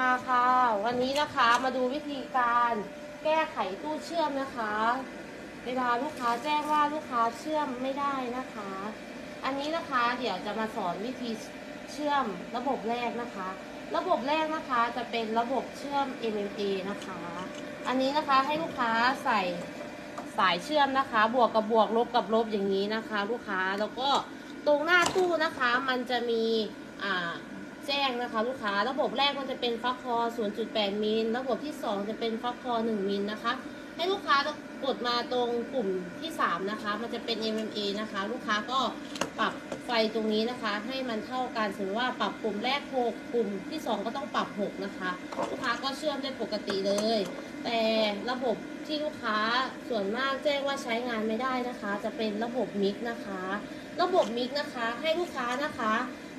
มาค่ะ วันนี้นะคะมาดูวิธีการแก้ไขตู้เชื่อมนะคะ เวลาลูกค้าแจ้งว่าลูกค้าเชื่อมไม่ได้นะคะ อันนี้นะคะเดี๋ยวจะมาสอนวิธีเชื่อมระบบแรกนะคะ ระบบแรกนะคะจะเป็นระบบเชื่อม MMA นะคะ อันนี้นะคะให้ลูกค้าใส่สายเชื่อมนะคะ บวกกับบวกลบกับลบอย่างนี้นะคะ ลูกค้าแล้วก็ตรงหน้าตู้นะคะมันจะมีอ่า แจ้งนะคะลูกค้า ระบบแรกมันจะเป็นฟักคอ 0.8 มิล ระบบที่ 2 จะเป็นฟักคอ 1 มิลนะคะ ให้ลูกค้ากดมาตรงกลุ่มที่ 3 นะคะ มันจะเป็น MMA นะคะ ลูกค้าก็ปรับไฟตรงนี้นะคะ ให้มันเท่ากันสมมติว่าปรับกลุ่มแรก 6 กลุ่มที่ 2 ก็ต้องปรับ 6 นะคะ ลูกค้าก็เชื่อมได้ปกติเลย แต่ระบบที่ลูกค้าส่วนมากแจ้งว่าใช้งานไม่ได้นะคะ จะเป็นระบบมิกนะคะ ระบบมิกนะคะ ให้ลูกค้านะคะ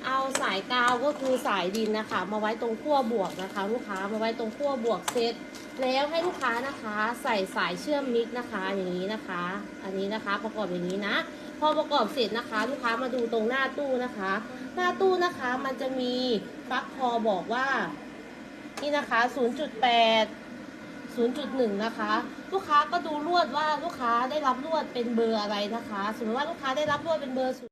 เอาสายกาวก็คือสายดินนะคะ มาไว้ตรงขั้วบวกนะคะ ลูกค้ามาไว้ตรงขั้วบวกเซตแล้วให้ลูกค้านะคะ ใส่สายเชื่อมมิกนะคะอย่างนี้นะคะ อันนี้นะคะประกอบอย่างนี้นะ พอประกอบเสร็จนะคะ ลูกค้ามาดูตรงหน้าตู้นะคะ หน้าตู้นะคะมันจะมีปลั๊กคอบอกว่านี่นะคะ 0.8 0.1 นะคะ ลูกค้าก็ดูลวดว่าลูกค้าได้รับลวดเป็นเบอร์อะไรนะคะ สมมติว่าลูกค้าได้รับลวดเป็นเบอร์